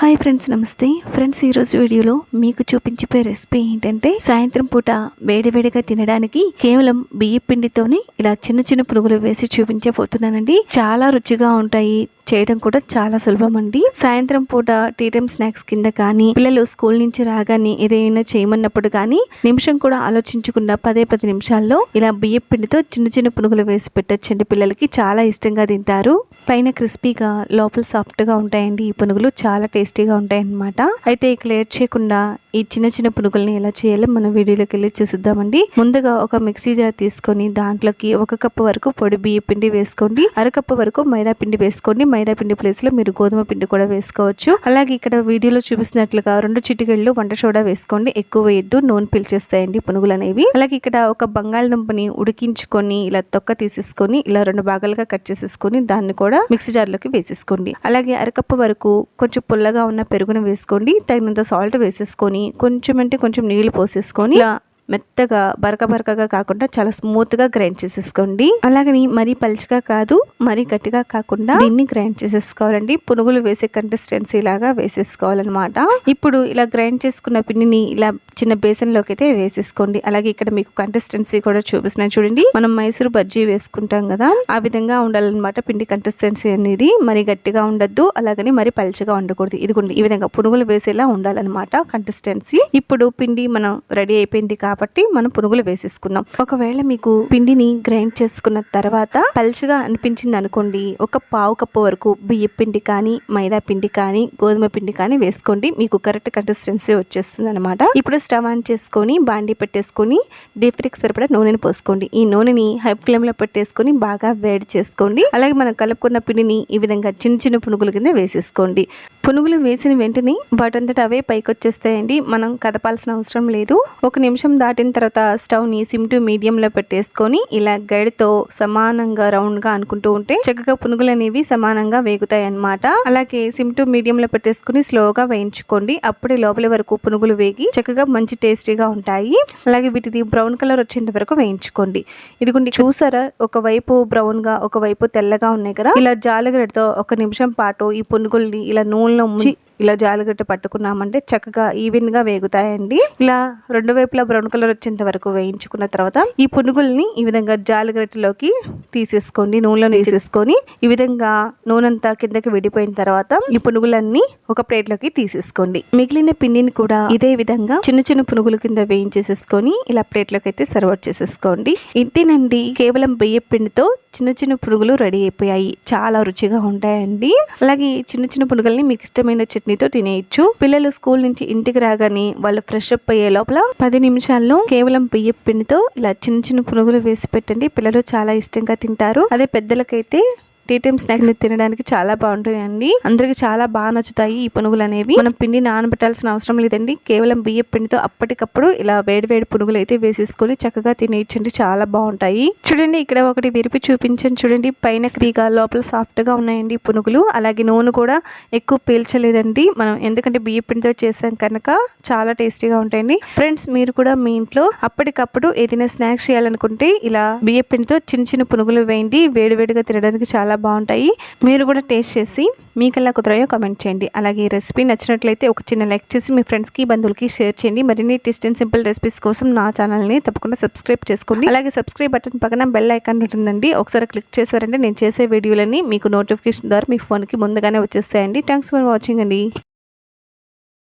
Hi friends నమస్తే. Friends ఈరోజు వీడియోలో మీకు చూపించిపోయే రెసిపీ ఏంటంటే సాయంత్రం పూట వేడివేడిగా తినడానికి కేవలం బియ్య పిండితోనే ఇలా చిన్న చిన్న పునుగులు వేసి చూపించబోతున్నానండి. చాలా రుచిగా ఉంటాయి. చేయడం కూడా చాలా సులభం అండి. సాయంత్రం పూట టీ టైమ్ స్నాక్స్ కింద కానీ పిల్లలు స్కూల్ నుంచి రాగానే ఏదైనా చేయమన్నప్పుడు కానీ నిమిషం కూడా ఆలోచించకుండా పదే పది నిమిషాల్లో ఇలా బియ్య పిండితో చిన్న చిన్న పునుగులు వేసి పెట్టచ్చండి. పిల్లలకి చాలా ఇష్టంగా తింటారు. పైన క్రిస్పీగా లోపల సాఫ్ట్గా ఉంటాయండి ఈ పునుగులు. చాలా టేస్ట్ టేస్టీగా ఉంటాయన్నమాట. అయితే ఇక లేట్ చేయకుండా ఈ చిన్న చిన్న పునుగుల్ని ఎలా చేయాలో మనం వీడియోలోకి వెళ్ళి చూసిద్దామండి. ముందుగా ఒక మిక్సీ జార్ తీసుకొని దాంట్లోకి ఒక కప్పు వరకు పొడి బియ్య పిండి వేసుకోండి. అరకప్పు వరకు మైదా పిండి వేసుకోండి. మైదా పిండి ప్లేస్లో మీరు గోధుమ పిండి కూడా వేసుకోవచ్చు. అలాగే ఇక్కడ వీడియోలో చూపిస్తున్నట్లుగా రెండు చిటికెళ్ళు వంట సోడా వేసుకోండి. ఎక్కువ వేయద్దు నూనె పీల్చేస్తాయండి పునుగులు అనేవి. అలాగే ఇక్కడ ఒక బంగాళదుంపని ఉడికించుకొని ఇలా తొక్క తీసేసుకొని ఇలా రెండు భాగాలుగా కట్ చేసేసుకొని దాన్ని కూడా మిక్సీ జార్లోకి వేసేసుకోండి. అలాగే అరకప్పు వరకు కొంచెం పుల్లగా ఉన్న పెరుగును వేసుకోండి తగినంత సాల్ట్ వేసేసుకొని కొంచెం అంటే కొంచెం నీళ్ళు పోసేసుకొని ఇలా మెత్తగా బరక బరకగా కాకుండా చాలా స్మూత్గా గ్రైండ్ చేసేసుకోండి. అలాగని మరీ పలుచగా కాదు మరీ గట్టిగా కాకుండా దీన్ని గ్రైండ్ చేసేసుకోవాలండి. పునుగులు వేసే కన్సిస్టెన్సీ లాగా వేసేసుకోవాలన్నమాట. ఇప్పుడు ఇలా గ్రైండ్ చేసుకున్న పిండిని ఇలా చిన్న బేసన్లోకి అయితే వేసేసుకోండి. అలాగే ఇక్కడ మీకు కన్సిస్టెన్సీ కూడా చూపిస్తున్నాను చూడండి. మనం మైసూరు బజ్జీ వేసుకుంటాం కదా ఆ విధంగా ఉండాలన్నమాట పిండి కన్సిస్టెన్సీ అనేది. మరి గట్టిగా ఉండద్దు అలాగని మరి పలుచగా ఉండకూడదు. ఇదిగోండి ఈ విధంగా పునుగులు వేసేలా ఉండాలన్నమాట కన్సిస్టెన్సీ ఇప్పుడు పిండి మనం రెడీ అయిపోయింది కాబట్టి కాబట్టి మనం పునుగులు వేసేసుకున్నాం. ఒకవేళ మీకు పిండిని గ్రైండ్ చేసుకున్న తర్వాత పలుచగా అనిపించింది అనుకోండి ఒక పావు కప్పు వరకు బియ్య పిండి కానీ మైదా పిండి కానీ గోధుమ పిండి కానీ వేసుకోండి. మీకు కరెక్ట్ కన్సిస్టెన్సీ వచ్చేస్తుంది అనమాట ఇప్పుడు స్టవ్ ఆన్ చేసుకొని బాండీ పెట్టేసుకొని డీప్ ఫ్రైకి సరిపడా నూనెని పోసుకోండి. ఈ నూనెని హై ఫ్లేమ్లో పెట్టేసుకొని బాగా వేడి చేసుకోండి. అలాగే మనం కలుపుకున్న పిండిని ఈ విధంగా చిన్న చిన్న పునుగుల కింద వేసేసుకోండి. పునుగులు వేసిన వెంటనే వాటంతట అవే పైకి వచ్చేస్తాయండి మనం కదపాల్సిన అవసరం లేదు. ఒక నిమిషం దాటిన తర్వాత స్టవ్ని సిమ్ టు మీడియం లో పెట్టేసుకొని ఇలా గడితో సమానంగా రౌండ్గా అనుకుంటూ ఉంటే చక్కగా పునుగులు అనేవి సమానంగా వేగుతాయి అన్నమాట అలాగే సిమ్ టు మీడియం లో పెట్టేసుకుని స్లోగా వేయించుకోండి. అప్పుడే లోపల వరకు పునుగులు వేగి చక్కగా మంచి టేస్టీగా ఉంటాయి. అలాగే వీటిని బ్రౌన్ కలర్ వచ్చేంత వరకు వేయించుకోండి. ఇదిగోండి చూసారా? ఒకవైపు బ్రౌన్గా ఒకవైపు తెల్లగా ఉన్నాయి కదా? ఇలా జాలగడ్డతో ఒక నిమిషం పాటు ఈ పునుగుల్ని ఇలా నూనె నూనెలో ముంచి ఇలా జాలిగట్ట పట్టుకున్నామంటే చక్కగా ఈవెన్గా వేగుతాయండి. ఇలా రెండు వైపులా బ్రౌన్ కలర్ వచ్చేంత వరకు వేయించుకున్న తర్వాత ఈ పునుగుల్ని ఈ విధంగా జాలిగట్టలోకి తీసేసుకోండి నూనెలో తీసేసుకొని ఈ విధంగా నూనెంతా కిందకి విడిపోయిన తర్వాత ఈ పునుగులన్నీ ఒక ప్లేట్లోకి తీసేసుకోండి. మిగిలిన పిండిని కూడా ఇదే విధంగా చిన్న చిన్న పునుగుల కింద వేయించేసేసుకొని ఇలా ప్లేట్లోకి అయితే సర్వ్ చేసేసుకోండి. ఇంతేనండి కేవలం బియ్య పిండితో చిన్న చిన్న పునుగులు రెడీ అయిపోయాయి. చాలా రుచిగా ఉంటాయండి. అలాగే చిన్న చిన్న పునుగుల్ని మీకు ఇష్టమైన చట్నీతో తినేయచ్చు. పిల్లలు స్కూల్ నుంచి ఇంటికి రాగానే వాళ్ళు ఫ్రెష్ అప్ అయ్యే లోపల పది నిమిషాల్లో కేవలం బియ్య పిండితో ఇలా చిన్న చిన్న పునుగులు వేసి పెట్టండి. పిల్లలు చాలా ఇష్టంగా తింటారు. అదే పెద్దలకైతే టీ టైమ్ స్నాక్స్ తినడానికి చాలా బాగుంటాయండి. అందరికి చాలా బాగా నచ్చుతాయి ఈ పునుగులు అనేవి మనం పిండి నానబెట్టాల్సిన అవసరం లేదండి. కేవలం బియ్య పిండితో అప్పటికప్పుడు ఇలా వేడి వేడి పునుగులు అయితే వేసేసుకొని చక్కగా తినేయచ్చండి చాలా బాగుంటాయి. చూడండి ఇక్కడ ఒకటి విరిపి చూపించండి చూడండి. పైన క్రీగా లోపల సాఫ్ట్గా ఉన్నాయండి పునుగులు. అలాగే నూనె కూడా ఎక్కువ పీల్చలేదండి. మనం ఎందుకంటే బియ్య పిండితో చేసాం కనుక చాలా టేస్టీగా ఉంటాయండి. ఫ్రెండ్స్ మీరు కూడా మీ ఇంట్లో అప్పటికప్పుడు ఏదైనా స్నాక్స్ చేయాలనుకుంటే ఇలా బియ్య పిండితో చిన్న చిన్న పునుగులు వేయండి. వేడివేడిగా తినడానికి చాలా బాగుంటాయి. మీరు కూడా టేస్ట్ చేసి మీకల్లా కుదరయో కామెంట్ చేయండి. అలాగే ఈ రెసిపీ నచ్చినట్లయితే ఒక చిన్న లైక్ చేసి మీ ఫ్రెండ్స్కి బంధువులకి షేర్ చేయండి. మరిన్ని టేస్ట్ అండ్ సింపుల్ రెసిపీస్ కోసం నా ఛానల్ని తప్పకుండా సబ్స్క్రైబ్ చేసుకోండి. అలాగే సబ్స్క్రైబ్ బటన్ పక్కన బెల్ ఐకాన్ ఉంటుందండి. ఒకసారి క్లిక్ చేశారంటే నేను చేసే వీడియోలన్నీ మీకు నోటిఫికేషన్ ద్వారా మీ ఫోన్కి ముందుగానే వచ్చేస్తాయండి. థ్యాంక్స్ ఫర్ వాచింగ్ అండి.